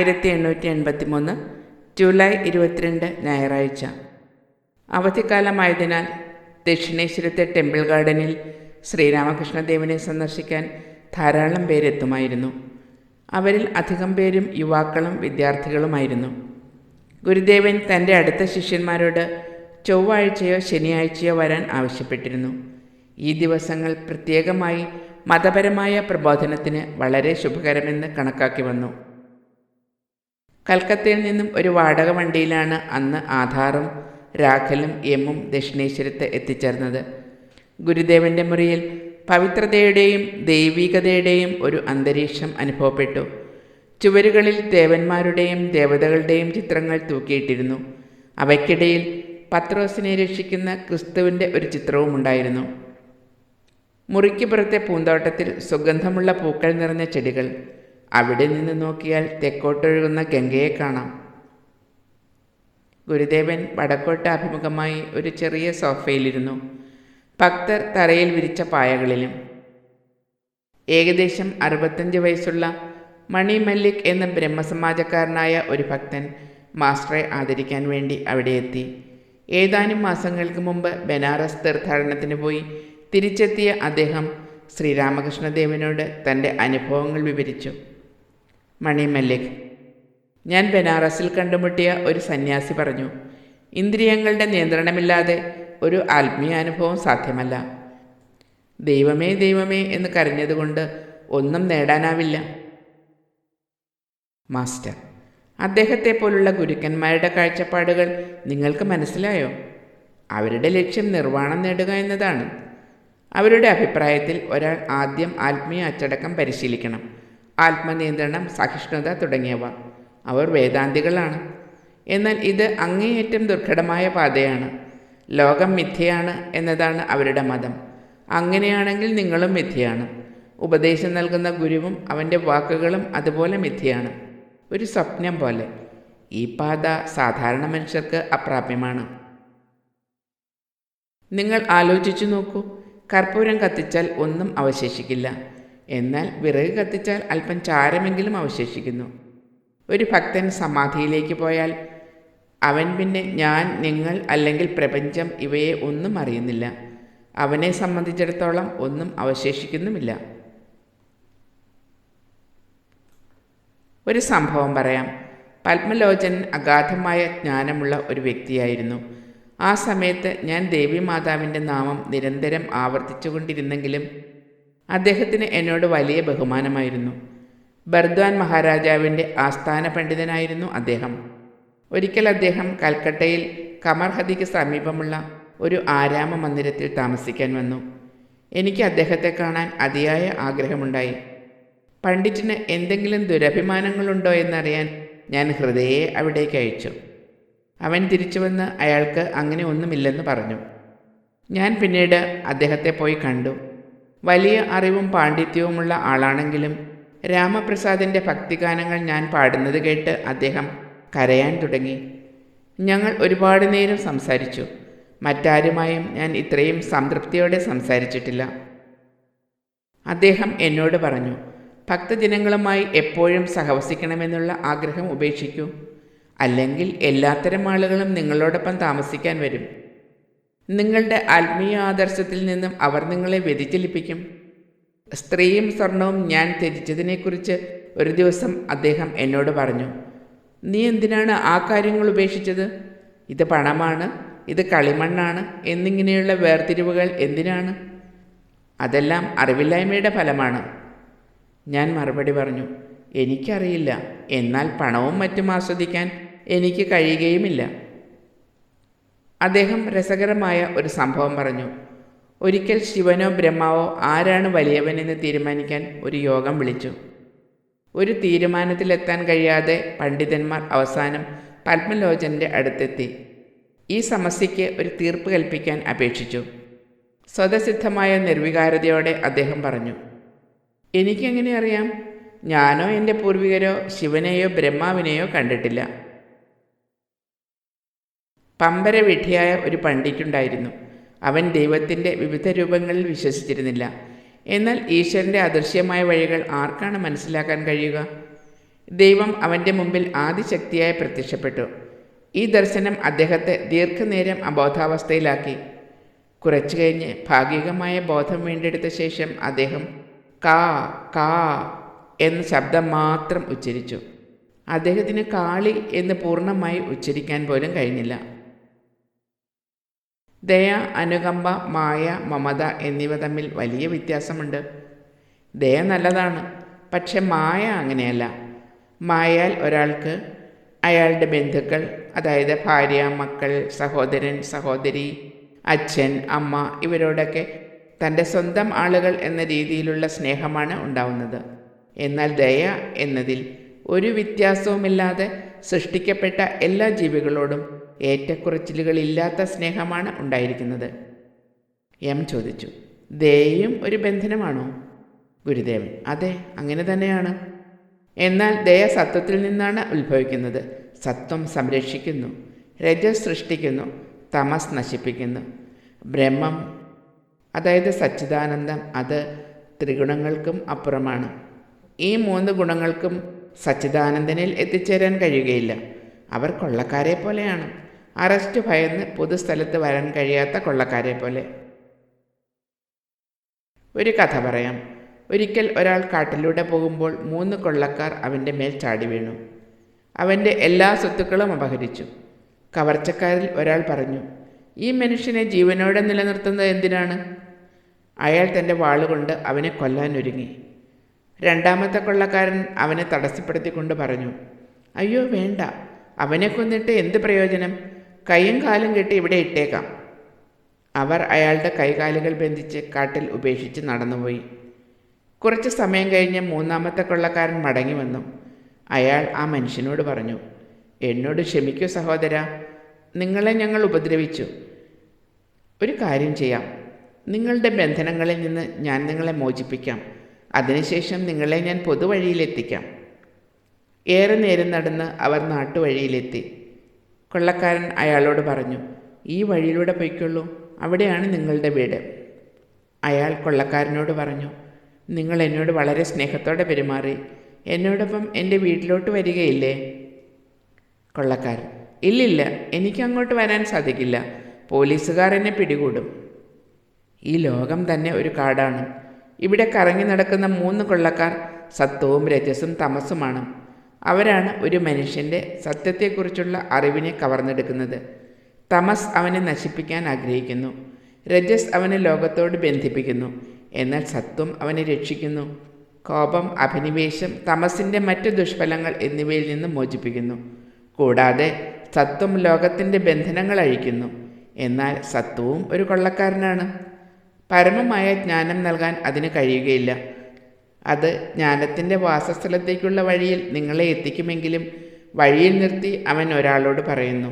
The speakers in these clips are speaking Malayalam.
ആയിരത്തി എണ്ണൂറ്റി എൺപത്തി മൂന്ന് ജൂലൈ ഇരുപത്തിരണ്ട് ഞായറാഴ്ച. അവധിക്കാലമായതിനാൽ ദക്ഷിണേശ്വരത്തെ ടെമ്പിൾ ഗാർഡനിൽ ശ്രീരാമകൃഷ്ണദേവനെ സന്ദർശിക്കാൻ ധാരാളം പേരെത്തുമായിരുന്നു. അവരിൽ അധികം പേരും യുവാക്കളും വിദ്യാർത്ഥികളുമായിരുന്നു. ഗുരുദേവൻ തന്റെ അടുത്ത ശിഷ്യന്മാരോട് ചൊവ്വാഴ്ചയോ ശനിയാഴ്ചയോ വരാൻ ആവശ്യപ്പെട്ടിരുന്നു. ഈ ദിവസങ്ങൾ പ്രത്യേകമായി മതപരമായ പ്രബോധനത്തിന് വളരെ ശുഭകരമെന്ന് കണക്കാക്കി വന്നു. കൽക്കത്തയിൽ നിന്നും ഒരു വാടക വണ്ടിയിലാണ് അന്ന് ആധാറും രാഖലും എമ്മും ദക്ഷിണേശ്വരത്ത് എത്തിച്ചേർന്നത്. ഗുരുദേവന്റെ മുറിയിൽ പവിത്രതയുടെയും ദൈവികതയുടെയും ഒരു അന്തരീക്ഷം അനുഭവപ്പെട്ടു. ചുവരുകളിൽ ദേവന്മാരുടെയും ദേവതകളുടെയും ചിത്രങ്ങൾ തൂക്കിയിട്ടിരുന്നു. അവയ്ക്കിടയിൽ പത്രോസിനെ രക്ഷിക്കുന്ന ക്രിസ്തുവിന്റെ ഒരു ചിത്രവും ഉണ്ടായിരുന്നു. മുറിക്ക് പുറത്തെ പൂന്തോട്ടത്തിൽ സുഗന്ധമുള്ള പൂക്കൾ നിറഞ്ഞ ചെടികൾ. അവിടെ നിന്ന് നോക്കിയാൽ തെക്കോട്ടൊഴുകുന്ന ഗംഗയെ കാണാം. ഗുരുദേവൻ വടക്കോട്ട് അഭിമുഖമായി ഒരു ചെറിയ സോഫയിലിരുന്നു. ഭക്തർ തറയിൽ വിരിച്ച പായകളിലും. ഏകദേശം അറുപത്തഞ്ച് വയസ്സുള്ള മണി മല്ലിക് എന്ന ബ്രഹ്മസമാജക്കാരനായ ഒരു ഭക്തൻ മാസ്റ്ററെ ആദരിക്കാൻ വേണ്ടി അവിടെ എത്തി. ഏതാനും മാസങ്ങൾക്ക് മുമ്പ് ബനാറസ് തീർത്ഥാടനത്തിന് പോയി തിരിച്ചെത്തിയ അദ്ദേഹം ശ്രീരാമകൃഷ്ണദേവനോട് തന്റെ അനുഭവങ്ങൾ വിവരിച്ചു. മണി മല്ലിക് ഞാൻ ബനാറസിൽ കണ്ടുമുട്ടിയ ഒരു സന്യാസി പറഞ്ഞു ഇന്ദ്രിയങ്ങളുടെ നിയന്ത്രണമില്ലാതെ ഒരു ആത്മീയ അനുഭവം സാധ്യമല്ല. ദൈവമേ ദൈവമേ എന്ന് കരഞ്ഞതുകൊണ്ട് ഒന്നും നേടാനാവില്ല. മാസ്റ്റർ അദ്ദേഹത്തെ പോലുള്ള ഗുരുക്കന്മാരുടെ കാഴ്ചപ്പാടുകൾ നിങ്ങൾക്ക് മനസ്സിലായോ? അവരുടെ ലക്ഷ്യം നിർവാണം നേടുക എന്നതാണ്. അവരുടെ അഭിപ്രായത്തിൽ ഒരാൾ ആദ്യം ആത്മീയ അച്ചടക്കം പരിശീലിക്കണം. ആത്മനിയന്ത്രണം സഹിഷ്ണുത തുടങ്ങിയവ. അവർ വേദാന്തികളാണ്. എന്നാൽ ഇത് അങ്ങേയറ്റം ദുർഘടമായ പാതയാണ്. ലോകം മിഥ്യയാണ് എന്നതാണ് അവരുടെ മതം. അങ്ങനെയാണെങ്കിൽ നിങ്ങളും മിഥ്യയാണ്. ഉപദേശം നൽകുന്ന ഗുരുവും അവന്റെ വാക്കുകളും അതുപോലെ മിഥ്യയാണ്. ഒരു സ്വപ്നം പോലെ. ഈ പാത സാധാരണ മനുഷ്യർക്ക് അപ്രാപ്യമാണ്. നിങ്ങൾ ആലോചിച്ചു നോക്കൂ. കർപ്പൂരം കത്തിച്ചാൽ ഒന്നും അവശേഷിക്കില്ല. എന്നാൽ വിറക് കത്തിച്ചാൽ അല്പം ചാരമെങ്കിലും അവശേഷിക്കുന്നു. ഒരു ഭക്തൻ സമാധിയിലേക്ക് പോയാൽ അവൻ പിന്നെ ഞാൻ നിങ്ങൾ അല്ലെങ്കിൽ പ്രപഞ്ചം ഇവയെ ഒന്നും അറിയുന്നില്ല. അവനെ സംബന്ധിച്ചിടത്തോളം ഒന്നും അവശേഷിക്കുന്നുമില്ല. ഒരു സംഭവം പറയാം. പത്മലോചൻ അഗാധമായ ജ്ഞാനമുള്ള ഒരു വ്യക്തിയായിരുന്നു. ആ സമയത്ത് ഞാൻ ദേവിമാതാവിന്റെ നാമം നിരന്തരം ആവർത്തിച്ചുകൊണ്ടിരുന്നെങ്കിലും അദ്ദേഹത്തിന് എന്നോട് വലിയ ബഹുമാനമായിരുന്നു. ബർദ്വാൻ മഹാരാജാവിന്റെ ആസ്ഥാന പണ്ഡിതനായിരുന്നു അദ്ദേഹം. ഒരിക്കൽ അദ്ദേഹം കൽക്കട്ടയിൽ കമർഹദിക്ക് സമീപമുള്ള ഒരു ആരാമ മന്ദിരത്തിൽ താമസിക്കാൻ വന്നു. എനിക്ക് അദ്ദേഹത്തെ കാണാൻ അതിയായ ആഗ്രഹമുണ്ടായി. പണ്ഡിറ്റിന് എന്തെങ്കിലും ദുരഭിമാനങ്ങളുണ്ടോ എന്നറിയാൻ ഞാൻ ഹൃദയെ അവിടേക്ക് അയച്ചു. അവൻ തിരിച്ചു വന്ന് അയാൾക്ക് അങ്ങനെ ഒന്നുമില്ലെന്ന് പറഞ്ഞു. ഞാൻ പിന്നീട് അദ്ദേഹത്തെ പോയി കണ്ടു. വലിയ അറിവും പാണ്ഡിത്യവുമുള്ള ആളാണെങ്കിലും രാമപ്രസാദിന്റെ ഭക്തിഗാനങ്ങൾ ഞാൻ പാടുന്നത് കേട്ട് അദ്ദേഹം കരയാൻ തുടങ്ങി. ഞങ്ങൾ ഒരുപാട് നേരം സംസാരിച്ചു. മറ്റാരുമായും ഞാൻ ഇത്രയും സംതൃപ്തിയോടെ സംസാരിച്ചിട്ടില്ല. അദ്ദേഹം എന്നോട് പറഞ്ഞു ഭക്തജനങ്ങളുമായി എപ്പോഴും സഹവസിക്കണമെന്നുള്ള ആഗ്രഹം ഉപേക്ഷിക്കൂ. അല്ലെങ്കിൽ എല്ലാത്തരം ആളുകളും നിങ്ങളോടൊപ്പം താമസിക്കാൻ വരും. നിങ്ങളുടെ ആത്മീയ ആദർശത്തിൽ നിന്നും അവർ നിങ്ങളെ വ്യതിചലിപ്പിക്കും. സ്ത്രീയും സ്വർണവും ഞാൻ ത്യജിച്ചതിനെക്കുറിച്ച് ഒരു ദിവസം അദ്ദേഹം എന്നോട് പറഞ്ഞു നീ എന്തിനാണ് ആ കാര്യങ്ങൾ ഉപേക്ഷിച്ചത്? ഇത് പണമാണ് ഇത് കളിമണ്ണാണ് എന്നിങ്ങനെയുള്ള വേർതിരിവുകൾ എന്തിനാണ്? അതെല്ലാം അറിവില്ലായ്മയുടെ ഫലമാണ്. ഞാൻ മറുപടി പറഞ്ഞു എനിക്കറിയില്ല എന്നാൽ പണവും മറ്റും ആസ്വദിക്കാൻ എനിക്ക് കഴിയുകയുമില്ല. അദ്ദേഹം രസകരമായ ഒരു സംഭവം പറഞ്ഞു. ഒരിക്കൽ ശിവനോ ബ്രഹ്മാവോ ആരാണ് വലിയവനെന്ന് തീരുമാനിക്കാൻ ഒരു യോഗം വിളിച്ചു. ഒരു തീരുമാനത്തിലെത്താൻ കഴിയാതെ പണ്ഡിതന്മാർ അവസാനം പത്മലോചന്റെ അടുത്തെത്തി. ഈ സമസ്യയ്ക്ക് ഒരു തീർപ്പ് കൽപ്പിക്കാൻ അപേക്ഷിച്ചു. സ്വതസിദ്ധമായ നിർവികാരതയോടെ അദ്ദേഹം പറഞ്ഞു എനിക്കെങ്ങനെ അറിയാം? ഞാനോ എന്റെ പൂർവികരോ ശിവനെയോ ബ്രഹ്മാവിനെയോ കണ്ടിട്ടില്ല. പമ്പര വിഡ്ഢിയായ ഒരു പണ്ഡിറ്റുണ്ടായിരുന്നു. അവൻ ദൈവത്തിന്റെ വിവിധ രൂപങ്ങളിൽ വിശ്വസിച്ചിരുന്നില്ല. എന്നാൽ ഈശ്വരന്റെ അദൃശ്യമായ വഴികൾ ആർക്കാണ് മനസ്സിലാക്കാൻ കഴിയുക? ദൈവം അവന്റെ മുമ്പിൽ ആദിശക്തിയായി പ്രത്യക്ഷപ്പെട്ടു. ഈ ദർശനം അദ്ദേഹത്തെ ദീർഘനേരം അബോധാവസ്ഥയിലാക്കി. കുറച്ചു കഴിഞ്ഞ് ഭാഗികമായ ബോധം വീണ്ടെടുത്ത ശേഷം അദ്ദേഹം കാ കാ എന്ന ശബ്ദം മാത്രം ഉച്ചരിച്ചു. അദ്ദേഹത്തിന് കാളി എന്ന് പൂർണമായി ഉച്ചരിക്കാൻ പോലും കഴിഞ്ഞില്ല. ദയ അനുകമ്പ മായ മമത എന്നിവ തമ്മിൽ വലിയ വ്യത്യാസമുണ്ട്. ദയ നല്ലതാണ് പക്ഷെ മായ അങ്ങനെയല്ല. മായാൽ ഒരാൾക്ക് അയാളുടെ ബന്ധുക്കൾ അതായത് ഭാര്യ മക്കൾ സഹോദരൻ സഹോദരി അച്ഛൻ അമ്മ ഇവരോടൊക്കെ തന്റെ സ്വന്തം ആളുകൾ എന്ന രീതിയിലുള്ള സ്നേഹമാണ് ഉണ്ടാവുന്നത്. എന്നാൽ ദയ എന്നതിൽ ഒരു വ്യത്യാസവുമില്ലാതെ സൃഷ്ടിക്കപ്പെട്ട എല്ലാ ജീവികളോടും ഏറ്റക്കുറച്ചിലുകളില്ലാത്ത സ്നേഹമാണ് ഉണ്ടായിരിക്കുന്നത്. എം ചോദിച്ചു ദയയും ഒരു ബന്ധനമാണോ? ഗുരുദേവൻ അതെ അങ്ങനെ തന്നെയാണ്. എന്നാൽ ദയ സത്വത്തിൽ നിന്നാണ് ഉത്ഭവിക്കുന്നത്. സത്വം സംരക്ഷിക്കുന്നു. രജസ് സൃഷ്ടിക്കുന്നു. തമസ് നശിപ്പിക്കുന്നു. ബ്രഹ്മം അതായത് സച്ചിദാനന്ദം അത് ത്രിഗുണങ്ങൾക്കും അപ്പുറമാണ്. ഈ മൂന്ന് ഗുണങ്ങൾക്കും സച്ചിദാനന്ദനിൽ എത്തിച്ചേരാൻ കഴിയുകയില്ല. അവർ കൊള്ളക്കാരെ പോലെയാണ്. അറസ്റ്റ് ഭയന്ന് പൊതുസ്ഥലത്ത് വരാൻ കഴിയാത്ത കൊള്ളക്കാരെ പോലെ ഒരു കഥ പറയാം. ഒരിക്കൽ ഒരാൾ കാട്ടിലൂടെ പോകുമ്പോൾ മൂന്ന് കൊള്ളക്കാർ അവന്റെ മേൽ ചാടി വീണു. അവന്റെ എല്ലാ സ്വത്തുക്കളും അപഹരിച്ചു. കവർച്ചക്കാരിൽ ഒരാൾ പറഞ്ഞു ഈ മനുഷ്യനെ ജീവനോടെ നിലനിർത്തുന്നത് എന്തിനാണ്? അയാൾ തന്റെ വാളുകൊണ്ട് അവനെ കൊല്ലാൻ ഒരുങ്ങി. രണ്ടാമത്തെ കൊള്ളക്കാരൻ അവനെ തടസ്സപ്പെടുത്തിക്കൊണ്ട് പറഞ്ഞു അയ്യോ വേണ്ട. അവനെ കൊന്നിട്ട് എന്ത് പ്രയോജനം? കൈയും കാലും കെട്ടി ഇവിടെ ഇട്ടേക്കാം. അവർ അയാളുടെ കൈകാലുകൾ ബന്ധിച്ച് കാട്ടിൽ ഉപേക്ഷിച്ച് നടന്നുപോയി. കുറച്ച് സമയം കഴിഞ്ഞ് മൂന്നാമത്തെ കൊള്ളക്കാരൻ മടങ്ങി വന്നു. അയാൾ ആ മനുഷ്യനോട് പറഞ്ഞു എന്നോട് ക്ഷമിക്കൂ സഹോദര നിങ്ങളെ ഞങ്ങൾ ഉപദ്രവിച്ചു. ഒരു കാര്യം ചെയ്യാം. നിങ്ങളുടെ ബന്ധനങ്ങളിൽ നിന്ന് ഞാൻ നിങ്ങളെ മോചിപ്പിക്കാം. അതിനുശേഷം നിങ്ങളെ ഞാൻ പൊതുവഴിയിലെത്തിക്കാം. ഏറെ നേരം നടന്ന് അവർ നാട്ടുവഴിയിലെത്തി. കൊള്ളക്കാരൻ അയാളോട് പറഞ്ഞു ഈ വഴിയിലൂടെ പൊയ്ക്കൊള്ളൂ അവിടെയാണ് നിങ്ങളുടെ വീട്. അയാൾ കൊള്ളക്കാരനോട് പറഞ്ഞു നിങ്ങൾ എന്നോട് വളരെ സ്നേഹത്തോടെ പെരുമാറി എന്നോടൊപ്പം എന്റെ വീട്ടിലോട്ട് വരികയില്ലേ? കൊള്ളക്കാരൻ ഇല്ലില്ല എനിക്ക് അങ്ങോട്ട് വരാൻ സാധിക്കില്ല പോലീസുകാർ എന്നെ പിടികൂടും. ഈ ലോകം തന്നെ ഒരു കാടാണ്. ഇവിടെ കറങ്ങി നടക്കുന്ന മൂന്ന് കൊള്ളക്കാർ സത്വവും രജസും തമസുമാണ് അവരാണ് ഒരു മനുഷ്യന്റെ സത്യത്തെക്കുറിച്ചുള്ള അറിവിനെ കവർന്നെടുക്കുന്നത്. തമസ് അവനെ നശിപ്പിക്കാൻ ആഗ്രഹിക്കുന്നു. രജസ് അവനെ ലോകത്തോട് ബന്ധിപ്പിക്കുന്നു. എന്നാൽ സത്വം അവനെ രക്ഷിക്കുന്നു. കോപം അഭിനിവേശം തമസിന്റെ മറ്റ് ദുഷ്ഫലങ്ങൾ എന്നിവയിൽ നിന്ന് മോചിപ്പിക്കുന്നു. കൂടാതെ സത്വം ലോകത്തിന്റെ ബന്ധനങ്ങൾ അഴിക്കുന്നു. എന്നാൽ സത്വവും ഒരു കൊള്ളക്കാരനാണ്. പരമമായ ജ്ഞാനം നൽകാൻ അതിന് കഴിയുകയില്ല. അത് ജ്ഞാനത്തിന്റെ വാസസ്ഥലത്തേക്കുള്ള വഴിയിൽ നിങ്ങളെ എത്തിക്കുമെങ്കിലും വഴിയിൽ നിർത്തി അവൻ ഒരാളോട് പറയുന്നു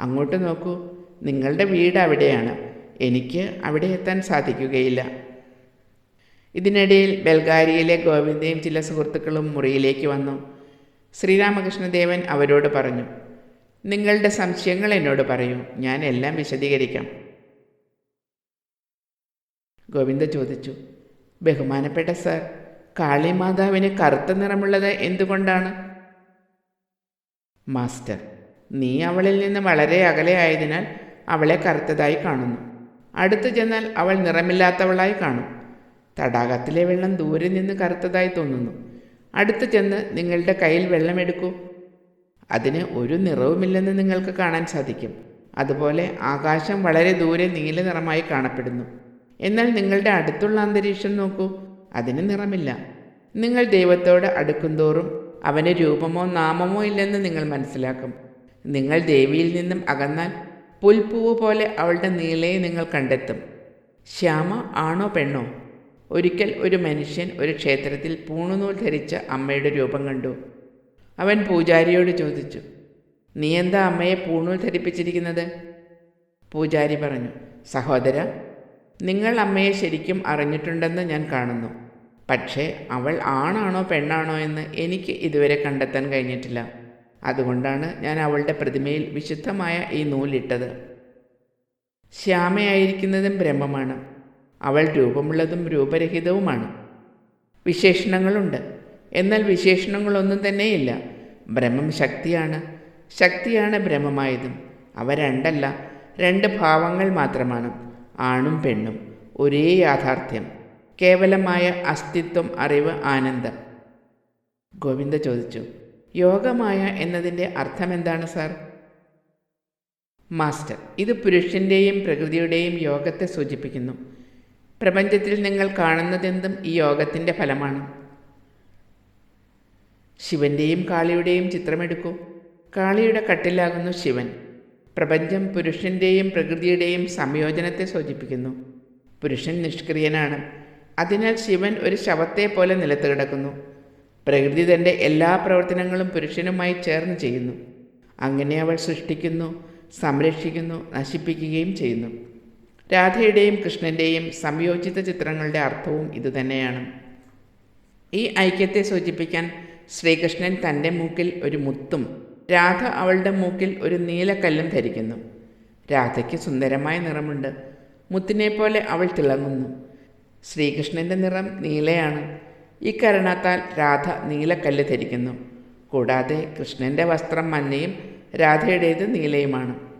അങ്ങോട്ട് നോക്കൂ നിങ്ങളുടെ വീട് അവിടെയാണ് എനിക്ക് അവിടെ എത്താൻ സാധിക്കുകയില്ല ഇതിനിടയിൽ ബൽഗാരിയിലെ ഗോവിന്ദയും ചില സുഹൃത്തുക്കളും മുറിയിലേക്ക് വന്നു. ശ്രീരാമകൃഷ്ണദേവൻ അവരോട് പറഞ്ഞു നിങ്ങളുടെ സംശയങ്ങൾ എന്നോട് പറയൂ ഞാൻ എല്ലാം വിശദീകരിക്കാം ഗോവിന്ദ ചോദിച്ചു ബഹുമാനപ്പെട്ട സർ കാളിമാതാവിന് കറുത്ത നിറമുള്ളത് എന്തുകൊണ്ടാണ്? മാസ്റ്റർ നീ അവളിൽ നിന്ന് വളരെ അകലെ ആയതിനാൽ അവളെ കറുത്തതായി കാണുന്നു. അടുത്തു ചെന്നാൽ അവൾ നിറമില്ലാത്തവളായി കാണും. തടാകത്തിലെ വെള്ളം ദൂരെ നിന്ന് കറുത്തതായി തോന്നുന്നു. അടുത്തു ചെന്ന് നിങ്ങളുടെ കയ്യിൽ വെള്ളമെടുക്കൂ അതിന് ഒരു നിറവുമില്ലെന്ന് നിങ്ങൾക്ക് കാണാൻ സാധിക്കും. അതുപോലെ ആകാശം വളരെ ദൂരെ നീല നിറമായി കാണപ്പെടുന്നു. എന്നാൽ നിങ്ങളുടെ അടുത്തുള്ള അന്തരീക്ഷം നോക്കൂ. അതിന് നിറമില്ല. നിങ്ങൾ ദൈവത്തോട് അടുക്കുന്തോറും അവന് രൂപമോ നാമമോ ഇല്ലെന്ന് നിങ്ങൾ മനസ്സിലാക്കും. നിങ്ങൾ ദേവിയിൽ നിന്നും അകന്നാൽ പുൽപ്പൂവ് പോലെ അവളുടെ നീളയെ നിങ്ങൾ കണ്ടെത്തും. ശ്യാമ ആണോ പെണ്ണോ? ഒരിക്കൽ ഒരു മനുഷ്യൻ ഒരു ക്ഷേത്രത്തിൽ പൂണുനൂൽ ധരിച്ച അമ്മയുടെ രൂപം കണ്ടു. അവൻ പൂജാരിയോട് ചോദിച്ചു നീ എന്താ അമ്മയെ പൂണൂൽ ധരിപ്പിച്ചിരിക്കുന്നത്? പൂജാരി പറഞ്ഞു സഹോദര നിങ്ങൾ അമ്മയെ ശരിക്കും അറിഞ്ഞിട്ടുണ്ടെന്ന് ഞാൻ കാണുന്നു. പക്ഷേ അവൾ ആണാണോ പെണ്ണാണോ എന്ന് എനിക്ക് ഇതുവരെ കണ്ടെത്താൻ കഴിഞ്ഞിട്ടില്ല. അതുകൊണ്ടാണ് ഞാൻ അവളുടെ പ്രതിമയിൽ വിശുദ്ധമായ ഈ നൂലിട്ടത്. ശ്യാമയായിരിക്കുന്നതും ബ്രഹ്മമാണ്. അവൾ രൂപമുള്ളതും രൂപരഹിതവുമാണ്. വിശേഷണങ്ങളുണ്ട്. എന്നാൽ വിശേഷണങ്ങളൊന്നും തന്നെയില്ല. ബ്രഹ്മം ശക്തിയാണ്. ശക്തിയാണ് ബ്രഹ്മമായതും. അവ രണ്ടല്ല രണ്ട് ഭാവങ്ങൾ മാത്രമാണ്. ആണും പെണ്ണും. ഒരേ യാഥാർത്ഥ്യം. കേവലമായ അസ്തിത്വം അറിവ് ആനന്ദം. ഗോവിന്ദ ചോദിച്ചു യോഗമായ എന്നതിന്റെ അർത്ഥമെന്താണ് സാർ? മാസ്റ്റർ ഇത് പുരുഷന്റെയും പ്രകൃതിയുടെയും യോഗത്തെ സൂചിപ്പിക്കുന്നു. പ്രപഞ്ചത്തിൽ നിങ്ങൾ കാണുന്നതെന്തും ഈ യോഗത്തിന്റെ ഫലമാണ്. ശിവന്റെയും കാളിയുടെയും ചിത്രമെടുക്കൂ. കാളിയുടെ കട്ടിലാകുന്നു ശിവൻ. പ്രപഞ്ചം പുരുഷന്റെയും പ്രകൃതിയുടെയും സംയോജനത്തെ സൂചിപ്പിക്കുന്നു. പുരുഷൻ നിഷ്ക്രിയനാണ്. അതിനാൽ ശിവൻ ഒരു ശവത്തെ പോലെ നിലത്ത് കിടക്കുന്നു. പ്രകൃതി തന്റെ എല്ലാ പ്രവർത്തനങ്ങളും പുരുഷനുമായി ചേർന്ന് ചെയ്യുന്നു. അങ്ങനെ അവൾ സൃഷ്ടിക്കുന്നു സംരക്ഷിക്കുന്നു നശിപ്പിക്കുകയും ചെയ്യുന്നു. രാധയുടെയും കൃഷ്ണന്റെയും സംയോജിത ചിത്രങ്ങളുടെ അർത്ഥവും ഇതുതന്നെയാണ് ഈ ഐക്യത്തെ സൂചിപ്പിക്കാൻ ശ്രീകൃഷ്ണൻ തന്റെ മൂക്കിൽ ഒരു മുത്തും രാധ അവളുടെ മൂക്കിൽ ഒരു നീലക്കല്ലും ധരിക്കുന്നു. രാധയ്ക്ക് സുന്ദരമായ നിറമുണ്ട്. മുത്തിനെ പോലെ അവൾ തിളങ്ങുന്നു. ശ്രീകൃഷ്ണന്റെ നിറം നീലയാണ്. ഇക്കാരണത്താൽ രാധ നീലക്കല്ല് ധരിക്കുന്നു. കൂടാതെ കൃഷ്ണന്റെ വസ്ത്രം മഞ്ഞയും രാധയുടേത് നീലയുമാണ്.